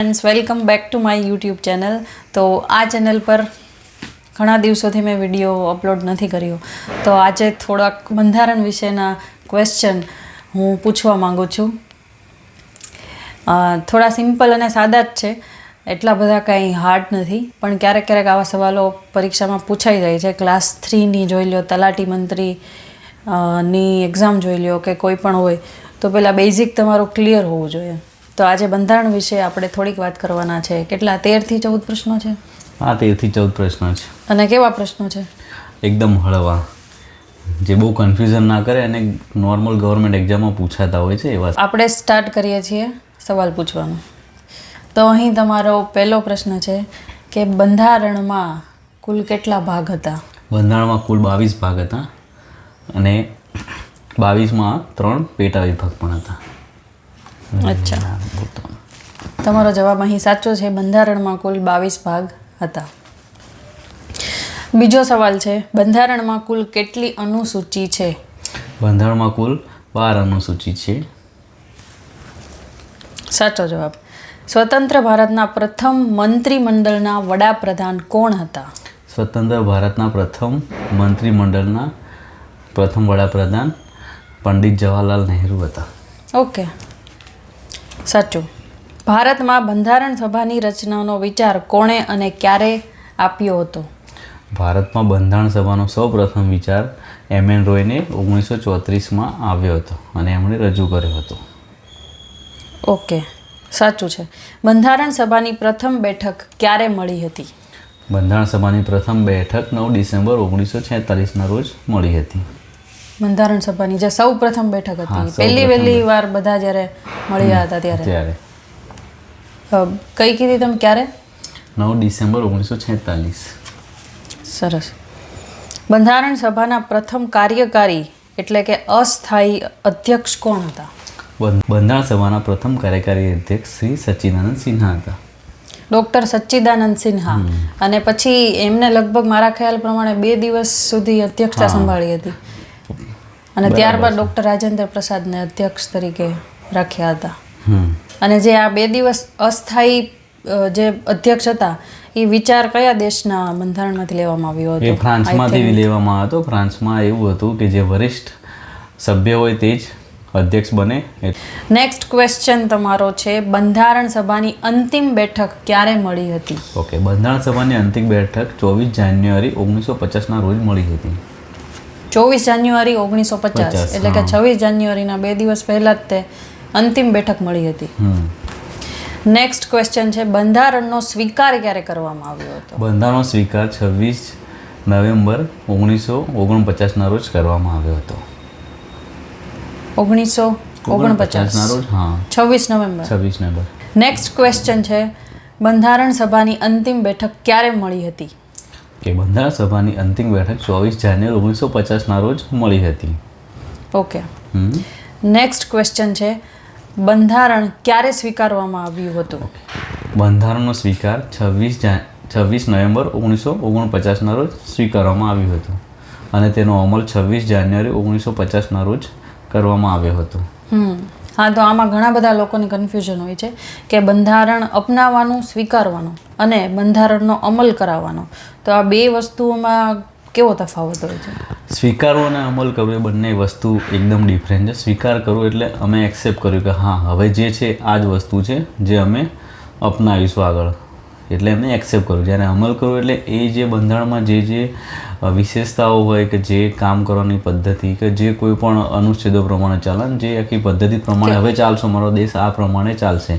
Friends welcome back to my YouTube channel તો આ channel પર ઘણા દિવસોથી મેં વીડિયો અપલોડ નથી કર્યો. તો આજે થોડાક બંધારણ વિશેના ક્વેશ્ચન હું પૂછવા માંગુ છું. થોડા સિમ્પલ અને સાદા જ છે. એટલા બધા કાંઈ હાર્ડ નથી. પણ ક્યારેક ક્યારેક આવા સવાલો પરીક્ષામાં પૂછાઈ જાય છે. ક્લાસ થ્રીની જોઈ લો તલાટી મંત્રી ની એક્ઝામ જોઈ લો કે કોઈ પણ હોય, તો પહેલાં બેઝિક તમારું ક્લિયર હોવું જોઈએ. તો આજે બંધારણ વિશે આપણે થોડીક વાત કરવાના છે. કેટલા? તેરથી ચૌદ પ્રશ્નો છે? હા તેરથી ચૌદ પ્રશ્ન છે. અને કેવા પ્રશ્નો છે? એકદમ હળવા. જે બહુ કન્ફ્યુઝન ના કરે અને નોર્મલ ગવર્મેન્ટ એક્ઝામમાં પૂછાતા હોય છે એવા આપણે સ્ટાર્ટ કરીએ છીએ સવાલ પૂછવાનો. તો અહીં તમારો પહેલો પ્રશ્ન છે કે બંધારણમાં કુલ કેટલા ભાગ હતા? બંધારણમાં કુલ બાવીસ ભાગ હતા અને બાવીસમાં ત્રણ પેટા વિભાગ પણ હતા. અચ્છા. તમારો જવાબ અહીં સાચો છે. બંધારણમાં કુલ બાવીસ ભાગ હતા. બીજો સવાલ છે બંધારણમાં કુલ કેટલી અનુસૂચિ છે? બંધારણમાં કુલ બાર અનુસૂચિ છે. સાચો જવાબ. સ્વતંત્ર ભારતના પ્રથમ મંત્રીમંડળના વડાપ્રધાન કોણ હતા? સ્વતંત્ર ભારતના પ્રથમ મંત્રીમંડળના પ્રથમ વડાપ્રધાન પંડિત જવાહરલાલ નહેરુ હતા. ઓકે. સાચું. ભારતમાં બંધારણ સભાની રચનાનો વિચાર કોણે અને ક્યારે આપ્યો હતો? ભારતમાં બંધારણ સભાનો સૌપ્રથમ વિચાર એમ એન રોયને ઓગણીસો ચોત્રીસમાં આવ્યો હતો અને એમણે રજૂ કર્યો હતો. ઓકે સાચું છે. બંધારણ સભાની પ્રથમ બેઠક ક્યારે મળી હતી? બંધારણ સભાની પ્રથમ બેઠક નવ ડિસેમ્બર ઓગણીસો છેતાલીસના રોજ મળી હતી. બંધારણ સભાની જે સૌ પ્રથમ બેઠક હતી. પહેલી વહેલી વાર બધા જ્યારે મળ્યા હતા ત્યારે. ત્યારે. કઈ કીધી તમે ક્યારે? નવ ડિસેમ્બર ઓગણીસો છેતાલીસ. સરસ. બંધારણ સભાના પ્રથમ કાર્યકારી એટલે કે અસ્થાયી અધ્યક્ષ કોણ હતા? બંધારણ સભાના પ્રથમ કાર્યકારી અધ્યક્ષ શ્રી સચ્ચિદાનંદ સિન્હા હતા. ડૉક્ટર સચ્ચિદાનંદ સિન્હા. અને પછી એમને લગભગ મારા ખ્યાલ પ્રમાણે બે દિવસ સુધી અધ્યક્ષતા સંભાળી હતી. અને ત્યારબાદ ડૉક્ટર રાજેન્દ્ર પ્રસાદને અધ્યક્ષ તરીકે રાખ્યા હતા. અને જે આ બે દિવસ અસ્થાયી જે અધ્યક્ષ હતા એ વિચાર કયા દેશના બંધારણમાંથી લેવામાં આવ્યો એ ફ્રાન્સમાંથી લેવામાં હતો. ફ્રાન્સમાં એવું હતું કે જે વરિષ્ઠ સભ્ય હોય તે જ અધ્યક્ષ બને. નેક્સ્ટ ક્વેશ્ચન તમારો છે બંધારણ સભાની અંતિમ બેઠક ક્યારે મળી હતી? ઓકે બંધારણ સભાની અંતિમ બેઠક ચોવીસ જાન્યુઆરી ઓગણીસો પચાસના રોજ મળી હતી. ચોવીસ જાન્યુઆરી ઓગણીસો પચાસ એટલે કે છવ્વીસ જાન્યુઆરીના બે દિવસ પહેલા જ તે અંતિમ બેઠક મળી હતી. નેક્સ્ટ ક્વેશ્ચન છે બંધારણનો સ્વીકાર ક્યારે કરવામાં આવ્યો હતો? બંધારણનો સ્વીકાર છવ્વીસ નવેમ્બર ઓગણીસો ઓગણપચાસના રોજ કરવામાં આવ્યો હતો. ઓગણીસો ઓગણપચાસના રોજ હા. છવ્વીસ નવેમ્બર. છવ્વીસ નવેમ્બર. નેક્સ્ટ ક્વેશ્ચન છે બંધારણ સભાની અંતિમ બેઠક ક્યારે મળી હતી? કે બંધારણ સભાની અંતિમ બેઠક ચોવીસ જાન્યુઆરી ઓગણીસો પચાસના રોજ મળી હતી. ઓકે. નેક્સ્ટ ક્વેશ્ચન છે બંધારણ ક્યારે સ્વીકારવામાં આવ્યું હતું? બંધારણનો સ્વીકાર છવ્વીસ છવ્વીસ નવેમ્બર ઓગણીસો ઓગણપચાસના રોજ સ્વીકારવામાં આવ્યું હતું. અને તેનો અમલ છવ્વીસ જાન્યુઆરી ઓગણીસો પચાસના રોજ કરવામાં આવ્યો હતો. હા, તો આમાં ઘણા બધા લોકોને કન્ફ્યુઝન હોય છે કે બંધારણ અપનાવવાનું, સ્વીકારવાનું અને બંધારણનો અમલ કરાવવાનો. તો આ બે વસ્તુઓમાં કેવો તફાવત હોય છે? સ્વીકારવો અને અમલ કરવું એ બંને વસ્તુ એકદમ ડિફરન્ટ છે. સ્વીકાર કરવું એટલે અમે એક્સેપ્ટ કર્યું કે હા, હવે જે છે આ જ વસ્તુ છે જે અમે અપનાવીશું આગળ. એટલે એમને એક્સેપ્ટ કરું. જ્યારે અમલ કરવું એટલે એ જે બંધારણમાં જે જે વિશેષતાઓ હોય કે જે કામ કરવાની પદ્ધતિ કે જે કોઈ પણ અનુચ્છેદો પ્રમાણે ચાલન જે આખી પદ્ધતિ પ્રમાણે હવે ચાલશો મારો દેશ આ પ્રમાણે ચાલશે.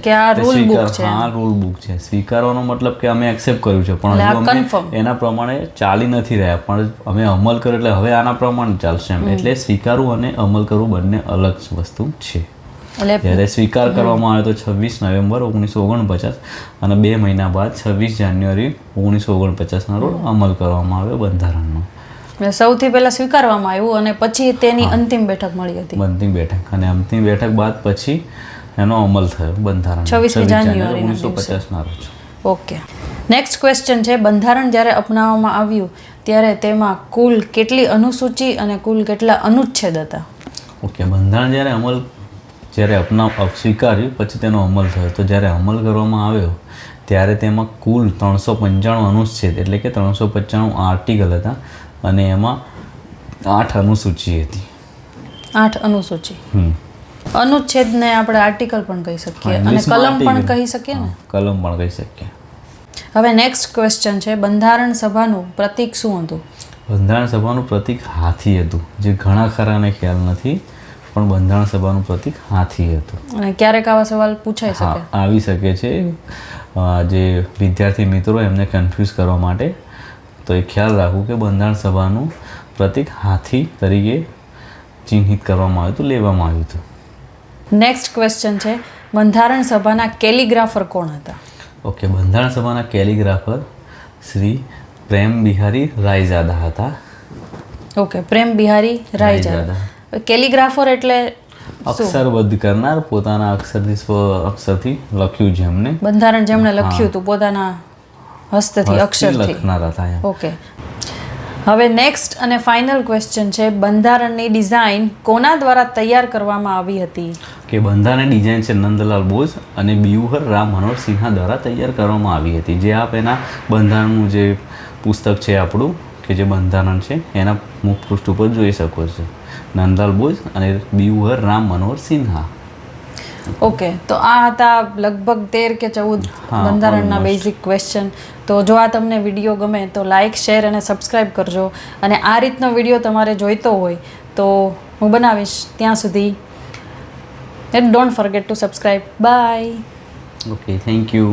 હા રૂલ બુક છે. સ્વીકારવાનો મતલબ કે અમે એક્સેપ્ટ કર્યું છે. પણ અમે એના પ્રમાણે ચાલી નથી રહ્યા. પણ અમે અમલ કર્યો એટલે હવે આના પ્રમાણે ચાલશે એમ. એટલે સ્વીકારવું અને અમલ કરવું બંને અલગ વસ્તુ છે. જ્યારે સ્વીકાર કરવામાં આવ્યો તો છવ્વીસ નવેમ્બર ઓગણીસો ઓગણપચાસ અને બે મહિના બાદ છવ્વીસ જાન્યુઆરી ઓગણીસો ઓગણપચાસના રોજ અમલ કરવામાં આવ્યો બંધારણનો. એટલે સૌથી પહેલાં સ્વીકારવામાં આવ્યું અને પછી તેની અંતિમ બેઠક મળી હતી. અંતિમ બેઠક અને અંતિમ બેઠક બાદ પછી એનો અમલ થયો બંધારણ. છવ્વીસ જાન્યુઆરી ઓગણીસો. પચાસના રોજ. ઓકે. નેક્સ્ટ ક્વેશ્ચન છે બંધારણ જ્યારે અપનાવવામાં આવ્યું ત્યારે તેમાં કુલ કેટલી અનુસૂચિ અને કુલ કેટલા અનુચ્છેદ હતા? ઓકે બંધારણ જ્યારે અમલ જ્યારે અપના સ્વીકાર્યું પછી તેનો અમલ થયો. તો જ્યારે અમલ કરવામાં આવ્યો ત્યારે તેમાં કુલ ત્રણસો પંચાણું અનુચ્છેદ એટલે કે ત્રણસો પંચાણું આર્ટિકલ હતા અને એમાં આઠ અનુસૂચિ હતી. આઠ અનુસૂચિ. અનુચ્છેદને આપણે આર્ટિકલ પણ કહી શકીએ અને કલમ પણ કહી શકીએ ને? કલમ પણ કહી શકીએ. હવે નેક્સ્ટ ક્વેશ્ચન છે બંધારણ સભાનું પ્રતીક શું હતું? બંધારણ સભાનું પ્રતીક હાથી હતું જે ઘણા ખરાને ખ્યાલ નથી. પણ બંધારણ સભાનું પ્રતીક હાથી હતું. અને ક્યારેક આવા સવાલ પૂછાઈ શકે? આવી શકે છે. જે વિદ્યાર્થી મિત્રો એમને કન્ફ્યુઝ કરવા માટે. તો એ ખ્યાલ રાખવું કે બંધારણ સભાનું પ્રતીક હાથી તરીકે ચિહ્નિત કરવામાં આવ્યું હતું લેવામાં આવ્યું હતું. નેક્સ્ટ ક્વેશ્ચન છે બંધારણ સભાના કેલિગ્રાફર કોણ હતા? ઓકે બંધારણ સભાના કેલિગ્રાફર શ્રી પ્રેમ બિહારી રાયજાદા હતા. ઓકે પ્રેમ બિહારી રાયજાદા. કેલિગ્રાફર એટલે અક્ષરબદ્ધ કરનાર પોતાના અક્ષરથી સ્વ અક્ષરથી લખ્યું છે એમને. બંધારણ જેમણે લખ્યું હતું પોતાના હસ્તથી અક્ષર અક્ષરથી. લખનાર હતા ઓકે. હવે નેક્સ્ટ અને ફાઇનલ ક્વેશ્ચન છે બંધારણની ડિઝાઇન કોના દ્વારા તૈયાર કરવામાં આવી હતી? કે બંધારણની ડિઝાઇન છે નંદલાલ બોઝ અને બિયુહર રામ મનોહર સિન્હા દ્વારા તૈયાર કરવામાં આવી હતી. જે આપ એના બંધારણનું જે પુસ્તક છે આપણું કે જે બંધારણ છે એના મુખ પૃષ્ઠ ઉપર જોઈ શકો છો. નંદલાલ બોઝ અને બિયુહર રામ મનોહર સિન્હા. ઓકે તો આ હતા લગભગ તેર કે ચૌદ બંધારણના બેઝિક ક્વેશ્ચન તો જો આ તમને વીડિયો ગમે તો લાઇક શેર અને સબસ્ક્રાઈબ કરજો. અને આ રીતનો વીડિયો તમારે જોઈતો હોય તો હું બનાવીશ ત્યાં સુધી. Don't forget to subscribe bye okay thank you